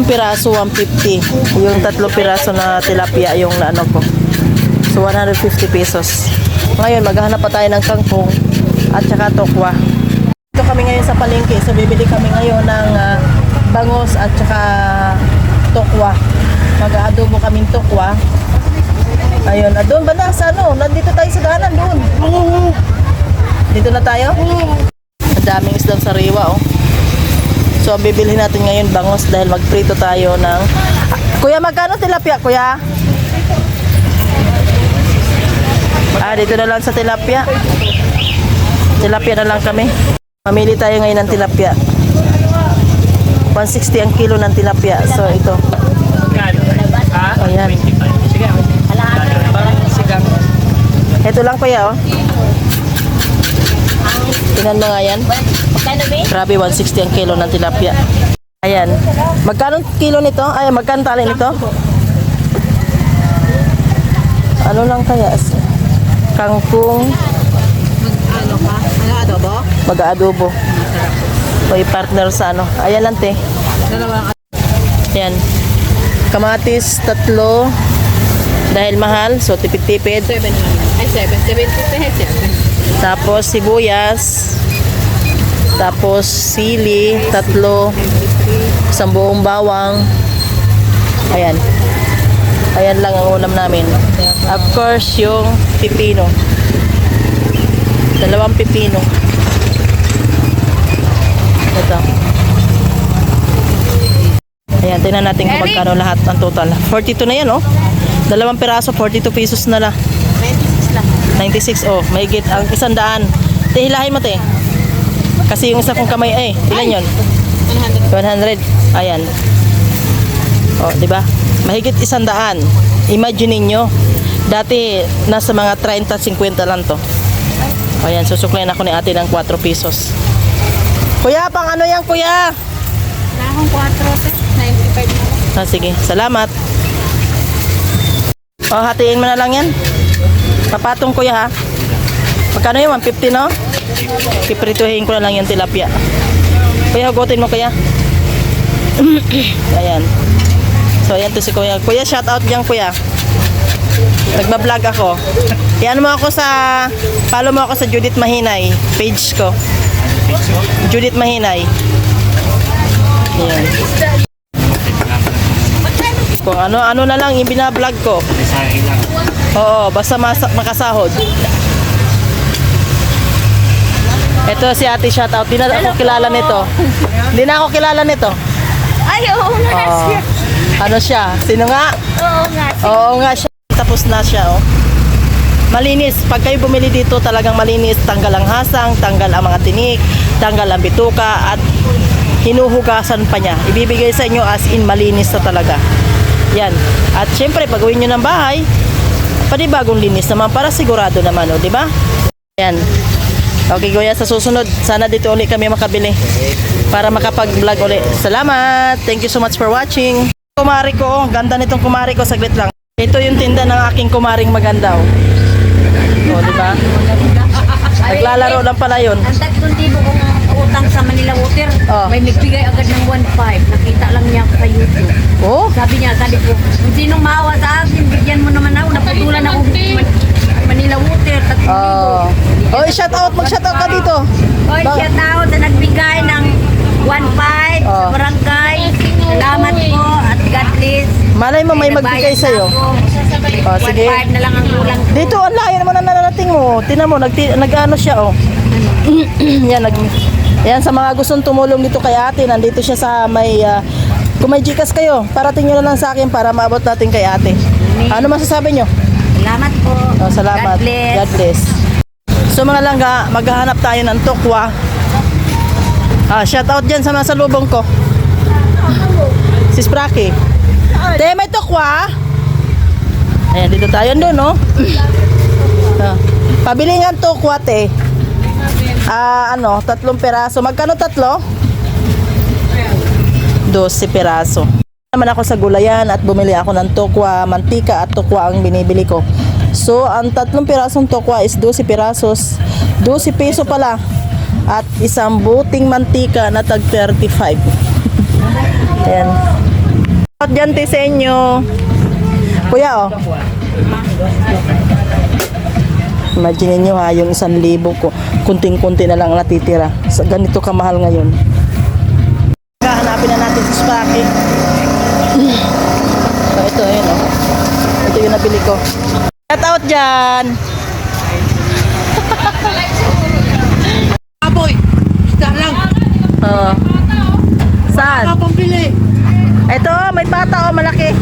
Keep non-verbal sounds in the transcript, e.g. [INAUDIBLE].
Tatlong piraso, 150. Yung tatlong piraso na tilapia, yung na ano ko. So, 150 pesos. Ngayon, maghahanap pa tayo ng kangkong at saka tokwa. Dito kami ngayon sa palengke. So, bibili kami ngayon ng ah, bangos at saka tokwa. Mag-aadobo kaming tokwa. Ayun, ah, doon ba na? Sa ano? Nandito tayo sa daanan doon. Dito na tayo? Ang daming isdang sariwa, oh. So, ang bibili natin ngayon bangos dahil magprito tayo ng... Ah, kuya, magkano tilapia, kuya? Ah, dito na lang sa tilapia. Tilapia na lang kami. Mamili tayo ngayon ng tilapia. 160 ang kilo ng tilapia. So, ito. Ayan. Ito lang kuya, oh. Tingnan mo nga yan. Grabe, 160 ang kilo ng tilapia. Ayan. Magkano kilo nito? Ay, magkano tali nito? Ano lang kaya? Kangkong Ano ka? Ano adobo? mag-aadobo. May partner sa ano. Ayan lang, te. Ayan. Kamatis, tatlo. Dahil mahal, so tipid-tipid. 7 lang. Ay, 7. 70 pesos. Tapos sibuyas. Tapos sili, tatlo. Isang buong bawang. Ayan. Ayan lang ang ulam namin. Of course, yung pipino. Dalawang pipino. Ito. Ayan, tingnan natin kung magkano lahat ang total. 42 na yan, oh. Dalawang piraso, 42 pesos na lang. 96 lang. 96, oh, may git ang isang daan. Te, hilahin mo, te. Kasi yung isa kong kamay, eh, ilan yun? 100. 100. Ayan. Oh, di ba? Mahigit isang daan. Imagine niyo dati nasa mga 30, 50 lang to. Ayan, susuklayin ako ni ate ng 4 pesos. Kuya, pang ano yan, kuya? Wala akong 4 sir. 95 na. Ah, sige, salamat. Oh, hatiin mo na lang yan. Papatong kuya ha. Magkano yun? 150 no? Piprituhin ko na lang yung tilapia. Kuya, hugutin mo kuya. [CLEARS THROAT] ayan. So, ayan to si kuya. Kuya, shout out dyan kuya. Nagbablog ako. Yan mo ako sa, follow mo ako sa Judith Mahinay, page ko. Judith Mahinay. Ayan. Kung ano, ano na lang yung binablog ko. Oo, basta mas, makasahod. Ito si ate shoutout. Di na ako kilala nito. Di na ako kilala nito. Ay, oo nga Oo. siya. Ano siya? Sino nga? Oo nga siya. Oo nga siya. Tapos na siya, oh. Malinis. Pag kayo bumili dito, talagang malinis. Tanggal ang hasang, tanggal ang mga tinik, tanggal ang bituka, at hinuhugasan pa niya. Ibibigay sa inyo as in malinis na talaga. Yan. At syempre, pag uwi nyo ng bahay, panibagong linis naman para sigurado naman, oh, di ba? Yan. Okay, Kuya, sa susunod, sana dito ulit kami makabili para makapag-vlog ulit. Salamat! Thank you so much for watching. Kumari ko, oh. ganda nitong kumari ko, saglit lang. Ito yung tinda ng aking kumaring maganda, oh. Oh, di ba? Naglalaro lang pala yun. Ang tatlong tibo kong utang sa Manila Water, Oh. may nagbigay agad ng 1.5. Nakita lang niya sa YouTube. Oh, Sabi niya, sabi ko, kung sinong maawa sa akin, bigyan mo naman ako. Naputulan ako Man- Manila Water, tatlong oh. Oh, shout out, mag-shout out ka dito. Oy, Ba- shout out na nagbigay ng 1.5 sa Oh. barangay. Salamat po at God bless. Malay mo, may magbigay na ako. Oh, sige. 1.5 na lang ang kulang. Dito, ang layo naman ang narating mo. Tingnan mo, nag, nag-ano siya, oh. [CLEARS THROAT] yan, nag, yan, sa mga gustong tumulong dito kay ate, nandito siya sa may, ah, kung may Gcash kayo, parating nyo na lang sa akin para maabot natin kay ate. Ano masasabi nyo? Salamat po. Oh, salamat. God bless. God bless. So mga langga, maghahanap tayo ng tukwa. Ah, shout out dyan sa mga salubong ko. Si Spraki. Te, may tukwa? Ayan, dito tayo doon, no? Ah, pabili nga tukwa, te. Ah, ano, tatlong peraso. Magkano tatlo? 12 peraso. Naman ako sa gulayan at bumili ako ng tokwa, mantika at tokwa ang binibili ko. So, ang tatlong pirasong tokwa is 12 pirasos. 12 peso pala. At isang buting mantika na tag 35. Ayan. out dyan, te, sa inyo. Kuya, oh. Imagine nyo ha, yung isang libo ko, kunting-kunti na lang natitira. Sa ganito kamahal ngayon. Kahanapin na natin si Sparky. So, ito, yun, oh. Ito yung nabili ko. Shout out dyan! [LAUGHS] Aboy! Isda lang! Oh. Saan? Ito, may bata, oh, malaki.